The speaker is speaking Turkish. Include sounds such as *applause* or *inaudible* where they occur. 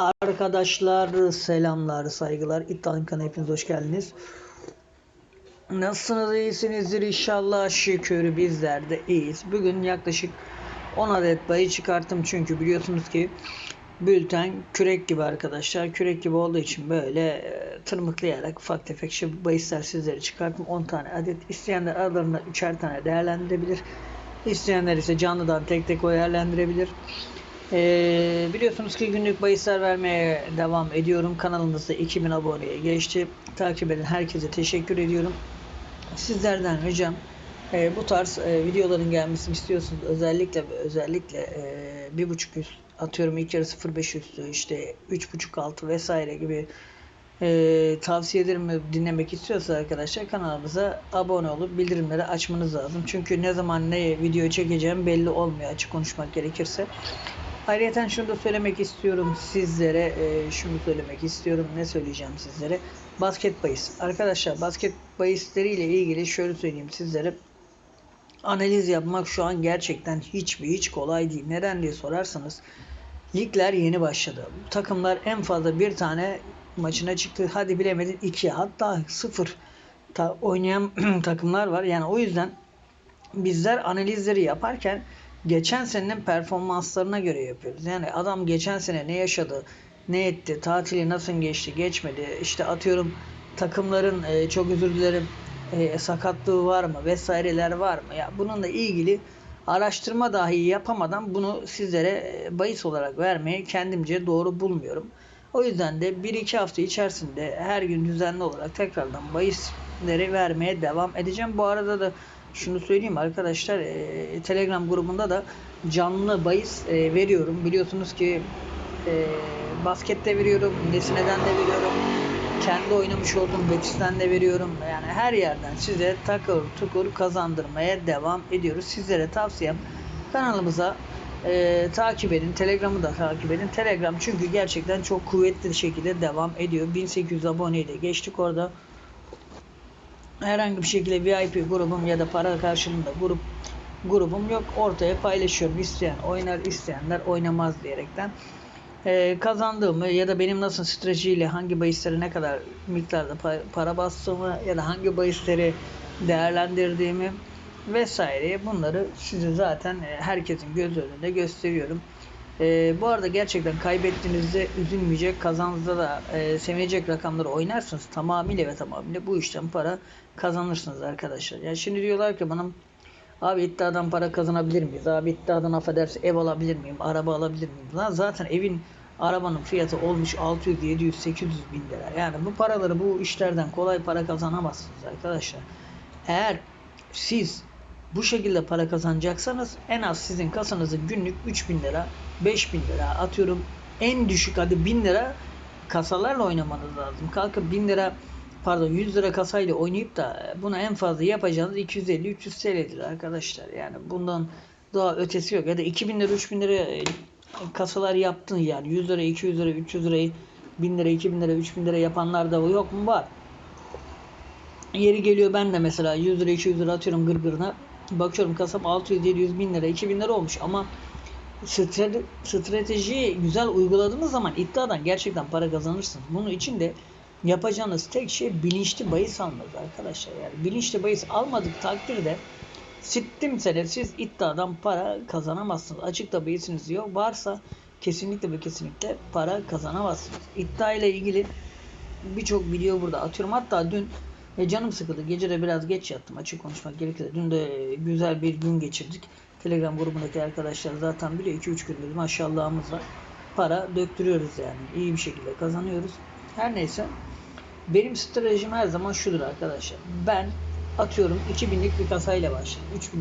Arkadaşlar selamlar, saygılar. İddialı kanalına hepiniz hoş geldiniz. Nasılsınız, iyisinizdir inşallah şükür bizler de iyiyiz. Bugün yaklaşık 10 adet bayı çıkarttım çünkü biliyorsunuz ki bülten kürek gibi arkadaşlar. Kürek gibi olduğu için böyle e, tırmıklayarak ufak tefek şey bahisler sizlere çıkarttım. 10 tane adet. İsteyenler aralarında 3'er tane değerlendirebilir. İsteyenler ise canlıdan tek tek değerlendirebilir. Ee, biliyorsunuz ki günlük bahisler vermeye devam ediyorum. Kanalımızda 2000 aboneye geçti. Takip eden herkese teşekkür ediyorum. Sizlerden ricam e, bu tarz e, videoların gelmesini istiyorsunuz. Özellikle özellikle e, bir buçuk üst atıyorum ilk yarı 0.5 üstü işte üç buçuk altı vesaire gibi e, tavsiyelerimi dinlemek istiyorsa arkadaşlar kanalımıza abone olup bildirimleri açmanız lazım. Çünkü ne zaman ne video çekeceğim belli olmuyor açık konuşmak gerekirse. Ayrıca şunu da söylemek istiyorum sizlere. E, şunu söylemek istiyorum. Ne söyleyeceğim sizlere? Basket bahis. Arkadaşlar basket bahisleriyle ilgili şöyle söyleyeyim sizlere. Analiz yapmak şu an gerçekten hiç mi hiç kolay değil. Neden diye sorarsanız ligler yeni başladı. Takımlar en fazla bir tane maçına çıktı. Hadi bilemedin iki hatta sıfır ta oynayan *clears throat* takımlar var. Yani o yüzden bizler analizleri yaparken geçen senenin performanslarına göre yapıyoruz. Yani adam geçen sene ne yaşadı, ne etti, tatili nasıl geçti, geçmedi. İşte atıyorum takımların e, çok özür dilerim e, sakatlığı var mı vesaireler var mı? Ya bununla ilgili araştırma dahi yapamadan bunu sizlere e, bahis olarak vermeyi kendimce doğru bulmuyorum. O yüzden de 1-2 hafta içerisinde her gün düzenli olarak tekrardan bahisleri vermeye devam edeceğim. Bu arada da şunu söyleyeyim arkadaşlar e, Telegram grubunda da canlı bahis e, veriyorum. Biliyorsunuz ki e, baskette veriyorum, Nesine'den de veriyorum. Kendi oynamış olduğum Betis'ten de veriyorum. Yani her yerden size takır tukur kazandırmaya devam ediyoruz. Sizlere tavsiyem kanalımıza e, takip edin. Telegram'ı da takip edin. Telegram çünkü gerçekten çok kuvvetli şekilde devam ediyor. 1800 aboneyle geçtik orada herhangi bir şekilde VIP grubum ya da para karşılığında grup grubum yok. Ortaya paylaşıyorum. İsteyen oynar, isteyenler oynamaz diyerekten. Ee, kazandığımı ya da benim nasıl stratejiyle hangi bahisleri ne kadar miktarda para bastığımı ya da hangi bahisleri değerlendirdiğimi vesaire bunları size zaten e, herkesin göz önünde gösteriyorum. E, bu arada gerçekten kaybettiğinizde üzülmeyecek, kazandığınızda da e, sevinecek rakamları oynarsınız tamamıyla ve tamamıyla bu işten para kazanırsınız arkadaşlar. Yani şimdi diyorlar ki bana abi iddiadan para kazanabilir miyiz? Abi iddiadan affederse ev alabilir miyim? Araba alabilir miyim? Lan zaten evin arabanın fiyatı olmuş 600, 700, 800 bin lira. Yani bu paraları bu işlerden kolay para kazanamazsınız arkadaşlar. Eğer siz bu şekilde para kazanacaksanız en az sizin kasanızın günlük 3000 lira, 5000 lira atıyorum en düşük hadi 1000 lira kasalarla oynamanız lazım. Kalkıp 1000 lira pardon 100 lira kasayla oynayıp da buna en fazla yapacağınız 250-300 TL'dir arkadaşlar. Yani bundan daha ötesi yok. Ya da 2000 lira 3000 lira kasalar yaptın yani 100 lira 200 lira 300 lirayı 1000 lira 2000 lira 3000 lira yapanlar da yok mu? Var. Yeri geliyor ben de mesela 100 lira 200 lira atıyorum gırgırına. Bakıyorum kasap 600-700 bin lira 2000 lira olmuş ama stratejiyi güzel uyguladığınız zaman iddiadan gerçekten para kazanırsınız. Bunun için de yapacağınız tek şey bilinçli bahis almanız arkadaşlar. Yani bilinçli bahis almadık takdirde sittim sene siz iddiadan para kazanamazsınız. Açıkta bahisiniz yok. Varsa kesinlikle ve kesinlikle para kazanamazsınız. İddia ile ilgili birçok video burada atıyorum. Hatta dün e, canım sıkıldı. Gece de biraz geç yattım açık konuşmak gerekirse. Dün de güzel bir gün geçirdik. Telegram grubundaki arkadaşlar zaten biliyor 2-3 gündür maşallahımız var. Para döktürüyoruz yani. İyi bir şekilde kazanıyoruz. Her neyse. Benim stratejim her zaman şudur arkadaşlar. Ben atıyorum 2000'lik bir kasayla başladım. 3000'lik